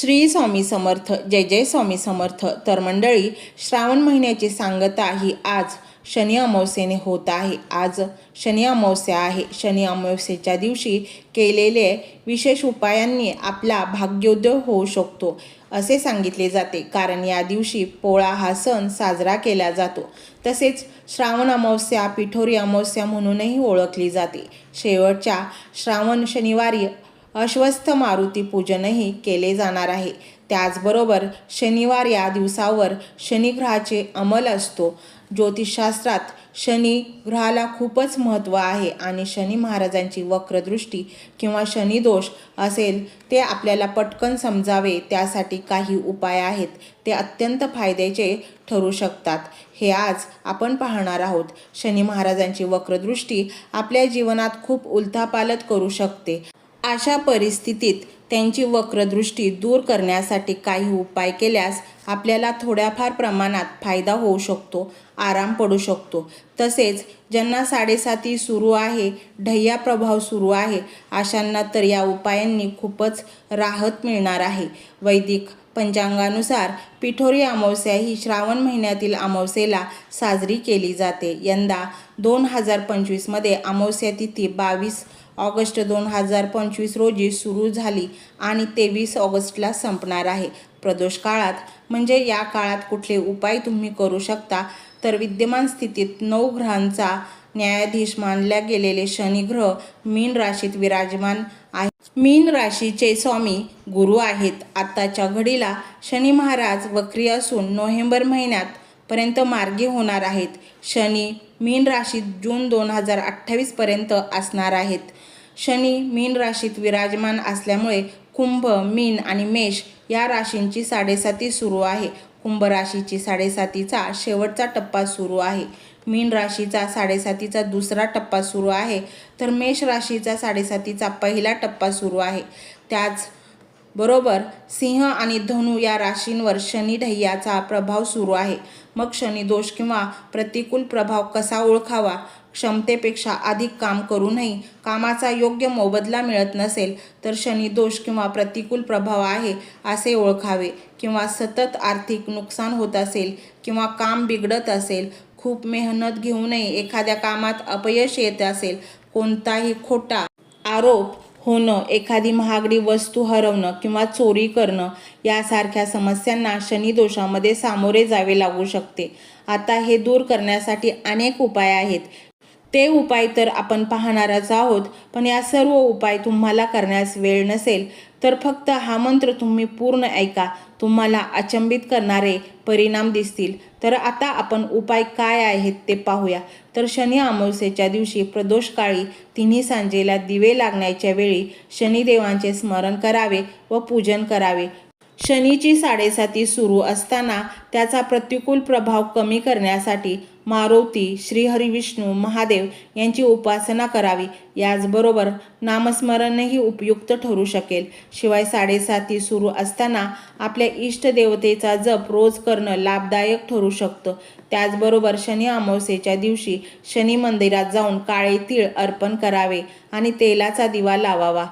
श्री स्वामी समर्थ जय जय स्वामी समर्थ. तर मंडळी श्रावण महिन्याची सांगता ही आज शनी अमावस्येने होत आहे. आज शनी अमावस्या आहे. शनी अमावस्येच्या दिवशी केलेले विशेष उपायांनी आपला भाग्योदय होऊ शकतो असे सांगितले जाते. कारण या दिवशी पोळा हा सण साजरा केला जातो. तसेच श्रावण अमावस्या पिठोरी अमावस्या म्हणूनही ओळखली जाते. शेवटच्या श्रावण शनिवारी अश्वस्थ मारुती पूजनही केले जाणार आहे. त्याचबरोबर शनिवार या दिवसावर शनिग्रहाचे अंमल असतो. ज्योतिषशास्त्रात शनी ग्रहाला खूपच महत्त्व आहे आणि शनी महाराजांची वक्रदृष्टी किंवा शनिदोष असेल ते आपल्याला पटकन समजावे त्यासाठी काही उपाय आहेत. ते अत्यंत फायद्याचे ठरू शकतात. हे आज आपण पाहणार आहोत. शनी महाराजांची वक्रदृष्टी आपल्या जीवनात खूप उलथापालत करू शकते. अशा परिस्थितीत त्यांची वक्रदृष्टी दूर करण्यासाठी काही उपाय केल्यास आपल्याला थोड्याफार प्रमाणात फायदा होऊ शकतो आराम पडू शकतो. तसेच ज्यांना साडेसाती सुरू आहे ढय्या प्रभाव सुरू आहे अशांना तर या उपायांनी खूपच राहत मिळणार आहे. वैदिक पंचांगानुसार पिठोरी अमावस्या ही श्रावण महिन्यातील अमावस्येला साजरी केली जाते. यंदा दोन हजार पंचवीसमध्ये अमावस्या तिथी बावीस ऑगस्ट दोन हजार पंचवीस रोजी सुरू झाली आणि तेवीस ऑगस्टला संपणार आहे. प्रदोष काळात म्हणजे या काळात कुठले उपाय तुम्ही करू शकता? तर विद्यमान स्थितीत नऊ ग्रहांचा न्यायाधीश मानल्या गेलेले शनिग्रह मीन राशीत विराजमान आहे. मीन राशीचे स्वामी गुरु आहेत. आत्ताच्या घडीला शनी महाराज वक्री असून नोव्हेंबर महिन्यात पर्यंत मार्गी होणार आहेत. शनी मीन राशीत जून दोन हजार अठ्ठावीसपर्यंत असणार आहेत. शनी मीन राशीत विराजमान असल्यामुळे कुंभ मीन आणि मेष या राशींची साडेसाती सुरू आहे. कुंभ राशीची साडेसातीचा शेवटचा टप्पा सुरू आहे. मीन राशीचा साडेसातीचा दुसरा टप्पा सुरू आहे. तर मेष राशीचा साडेसातीचा पहिला टप्पा सुरू आहे. त्याच बरोबर सिंह आणि धनु या राशींवर शनी ढैयाचा प्रभाव सुरू आहे. मग शनी दोष किंवा प्रतिकूल प्रभाव कसा ओळखावा? क्षमतेपेक्षा अधिक काम करूनही कामाचा योग्य मोबदला मिळत नसेल तर शनी दोष किंवा प्रतिकूल प्रभाव आहे असे ओळखावे किंवा सतत आर्थिक नुकसान होत असेल किंवा काम बिघडत असेल खूप मेहनत घेऊनही एखाद्या कामात अपयश येत असेल कोणताही खोटा आरोप होणं एखादी महागडी वस्तू हरवणं किंवा चोरी करणं यासारख्या समस्यांना शनिदोषामध्ये सामोरे जावे लागू शकते. आता हे दूर करण्यासाठी अनेक उपाय आहेत. ते उपाय तर आपण पाहणारच आहोत पण या सर्व उपाय तुम्हाला करण्यास वेळ नसेल तर फक्त हा मंत्र तुम्ही पूर्ण ऐका. तुम्हाला अचंबित करणारे परिणाम दिसतील. तर आता आपण उपाय काय आहेत ते पाहूया. तर शनी अमावस्येच्या दिवशी प्रदोषकाळी तिन्ही सांजेला दिवे लागण्याच्या वेळी शनिदेवांचे स्मरण करावे व पूजन करावे. शनीची साडेसाती सुरू असताना त्याचा प्रतिकूल प्रभाव कमी करण्यासाठी मारुती श्रीहरिविष्णू महादेव यांची उपासना करावी. याचबरोबर नामस्मरणही उपयुक्त ठरू शकेल. शिवाय साडेसाती सुरू असताना आपल्या इष्टदेवतेचा जप रोज करणं लाभदायक ठरू शकतं. त्याचबरोबर शनी अमावस्येच्या दिवशी शनी मंदिरात जाऊन काळे तीळ अर्पण करावे आणि तेलाचा दिवा लावावा.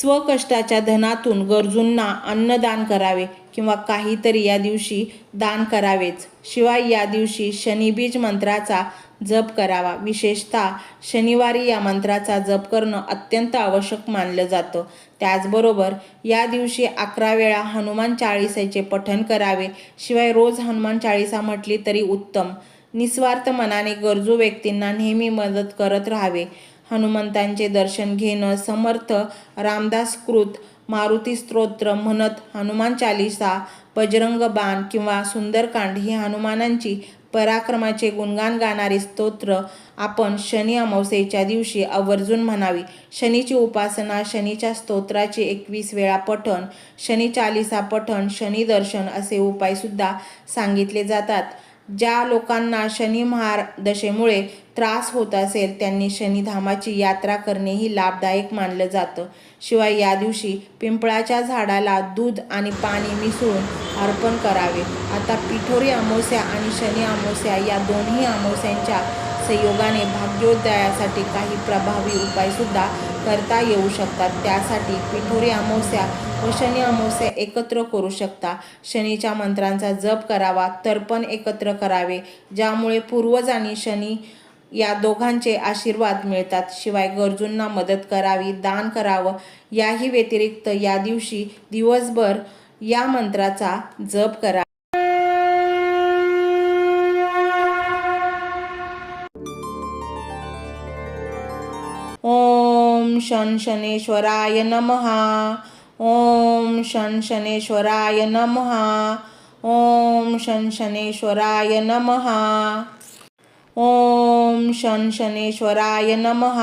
स्वकष्टाच्या धनातून गरजूंना अन्नदान करावे किंवा काहीतरी या दिवशी दान करावेच. शिवाय या दिवशी शनिबीज मंत्राचा जप करावा. विशेषतः शनिवारी या मंत्राचा जप करणं अत्यंत आवश्यक मानलं जातं. त्याचबरोबर या दिवशी अकरा वेळा हनुमान चाळीसाचे पठण करावे. शिवाय रोज हनुमान चाळीसा म्हटली तरी उत्तम. निस्वार्थ मनाने गरजू व्यक्तींना नेहमी मदत करत राहावे. हनुमंतांचे दर्शन घेणं समर्थ रामदास कृत मारुती स्तोत्र म्हणत हनुमान चालिसा बजरंग बाण किंवा सुंदरकांड ही हनुमानांची पराक्रमाचे गुणगान गाणारी स्तोत्र आपण शनी अमावस्येच्या दिवशी आवर्जून म्हणावी. शनीची उपासना शनीच्या स्तोत्राचे एकवीस वेळा पठण शनी चालिसा पठण शनी दर्शन असे उपायसुद्धा सांगितले जातात. ज्या लोकांना शनी महादशेमुळे त्रास होत असेल त्यांनी शनिधामाची यात्रा करणेही लाभदायक मानलं जातं. शिवाय या दिवशी पिंपळाच्या झाडाला दूध आणि पाणी मिसळून अर्पण करावे. आता पिठोरी अमावस्या आणि शनी अमावस्या या दोन्ही अमावस्यांच्या संयोगाने भाग्योदयासाठी काही प्रभावी उपायसुद्धा करता येऊ शकतात. त्यासाठी पिठोरी अमावस्या व शनी अमावस्या एकत्र करू शकता. शनीच्या मंत्रांचा जप करावा तर्पण एकत्र करावे ज्यामुळे पूर्वज आणि शनी या दोघांचे आशीर्वाद मिळतात. शिवाय गरजूंना मदत करावी दान करावं याही व्यतिरिक्त या दिवशी दिवसभर या मंत्राचा जप करा. शन शनेश्वराय नमः। ओम शन शनेश्वराय नमः। ओम शन शनेश्वराय नमः। ओम शन शनेश्वराय नमः।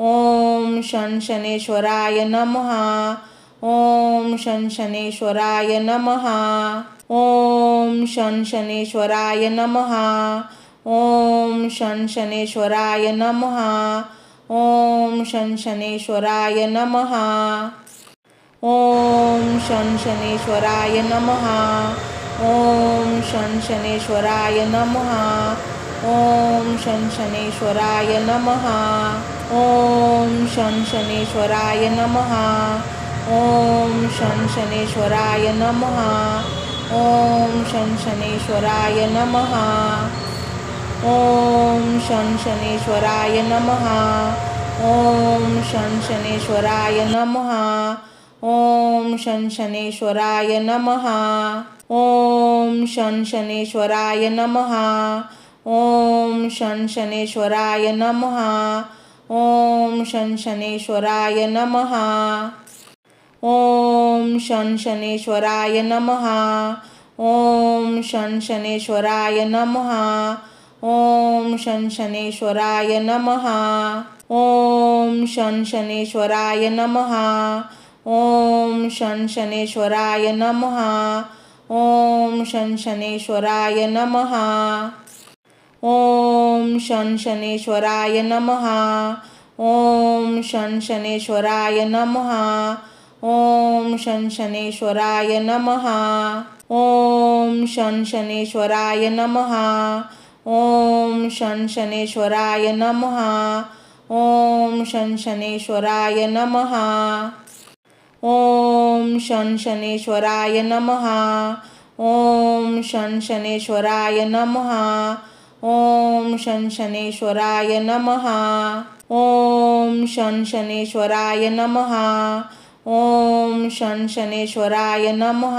ओम शन शनेश्वराय नमः। ओम शन शनेश्वराय नमः। ओम शन शनेश्वराय नमः। ओम शन शनेश्वराय नमः। ओम शन शनेश्वराय नमः। ओम शन शनेश्वराय नमः। ओम शन शनेश्वराय नमः। ओम शन शनेश्वराय नमः। ओम शन शनेश्वराय नमः। ओम शन शनेश्वराय नमः। ओम शन शनेश्वराय नमः। ओम शन शनेश्वराय नमः। ओम शन शनेश्वराय नमः। ओम शन शनेश्वराय नमः। ओम शन शनेश्वराय नमः। ओम शन शनेश्वराय नमः। ओम शन शनेश्वराय नमः। ओम शन शनेश्वराय नमः। ओम शन शनेश्वराय नमः। ओम शन शनेश्वराय नमः। ओम शन शनेश्वराय नमः। ओम शन शनेश्वराय नमः। ओम शन शनेश्वराय नमः। ओम शन शनेश्वराय नमः। ओम शन शनेश्वराय नमः। ओम शन शनेश्वराय नमः। ओम शन शनेश्वराय नमः। ओम शन शनेश्वराय नमः। ओम शन शनेश्वराय नमः। ओम शन शनेश्वराय नमः। ओम शन शनेश्वराय नमः। ओम शन शनेश्वराय नमः। ओम शन शनेश्वराय नमः। ओम शन शनेश्वराय नमः।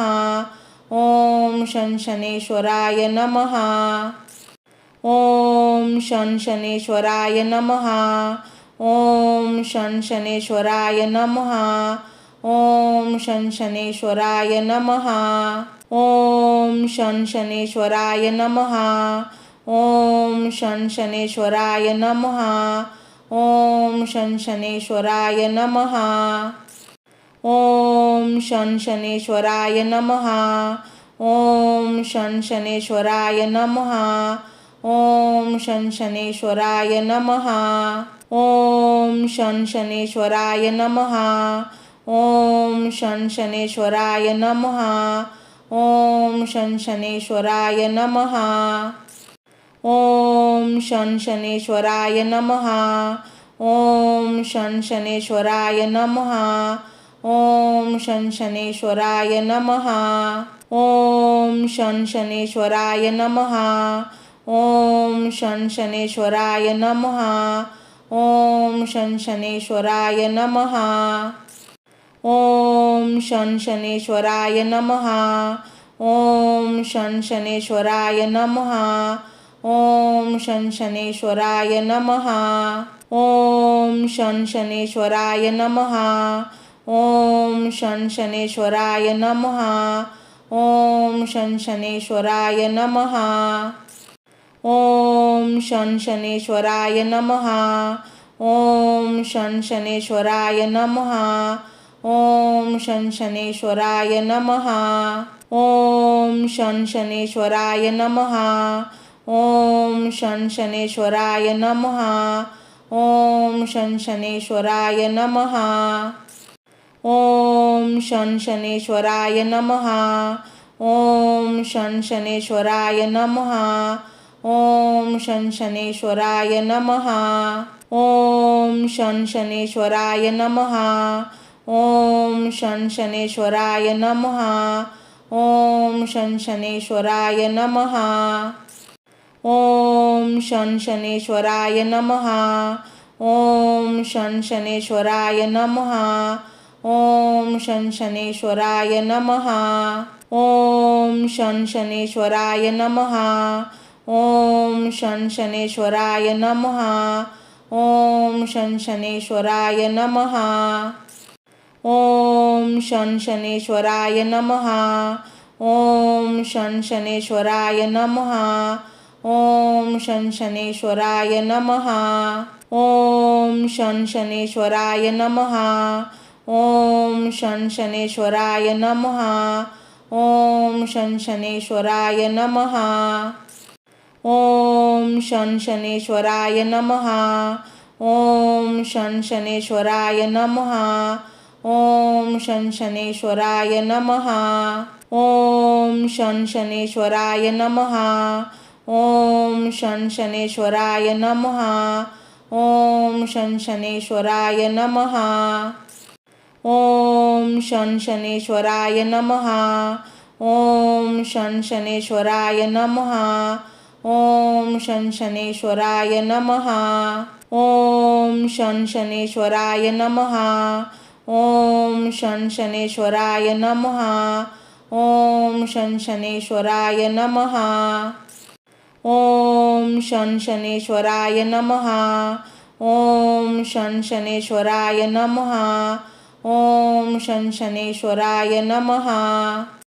ओम शन शनेश्वराय नमः। ओम शन शनेश्वराय नमः। ओम शन शनेश्वराय नमः। ओम शन शनेश्वराय नमः। ओम शन शनेश्वराय नमः। ओम शन शनेश्वराय नमः। ओम शन शनेश्वराय नमः। ओम शन शनेश्वराय नमः। ओम शन शनेश्वराय नमः। ओम शन शनेश्वराय नमः। ओम शन शनेश्वराय नमः। ओम शन शनेश्वराय नमः। ओम शन शनेश्वराय नमः। ओम शन शनेश्वराय नमः। ओम शन शनेश्वराय नमः। ओम शन शनेश्वराय नमः। ओम शन शनेश्वराय नमः। ओम शन शनेश्वराय नमः। ओम शन शनेश्वराय नमः। ओम शन शनेश्वराय नमः। ओम शन शनेश्वराय नमः। ओम शन शनेश्वराय नमः। ओम शन शनेश्वराय नमः। ओम शन शनेश्वराय नमः। ओम शन शनेश्वराय नमः। ओम शन शनेश्वराय नमः। ओम शन शनेश्वराय नमः। ओम शन शनेश्वराय नमः। ओम शन शनेश्वराय नमः। ओम शन शनेश्वराय नमः। ओम शन शनेश्वराय नमः। ओम शन शनेश्वराय नमः। ओम शन शनेश्वराय नमः। ओम शन शनेश्वराय नमः। ओम शन शनेश्वराय नमः। ओम शन शनेश्वराय नमः। ओम शन शनेश्वराय नमः। ओम शन शनेश्वराय नमः। ओम शन शनेश्वराय नमः। ओम शन शनेश्वराय नमः। ओम शन शनेश्वराय नमः। ओम शन शनेश्वराय नमः। ओम शन शनेश्वराय नमः। ओम शन शनेश्वराय नमः। ओम शन शनेश्वराय नमः। ओम शन शनेश्वराय नमः। ओम शन शनेश्वराय नमः। ओम शन शनेश्वराय नमः। ओम शन शनेश्वराय नमः। ओम शन शनेश्वराय नमः। ओम शन शनेश्वराय नमः। ओम शन शनेश्वराय नमः। ओम शन शनेश्वराय नमः। ओम शन शनेश्वराय नमः। ओम शन शनेश्वराय नमः। ओम शन शनेश्वराय नमः। ओम शन शनेश्वराय नमः। ओम शन शनेश्वराय नमः। ओम शन शनेश्वराय नमः। ओम शन शनेश्वराय नमः। ओम शन शनेश्वराय नमः। ओम शन शनेश्वराय नमः। ओम शन शनेश्वराय नमः। ओम शन शनेश्वराय नमः।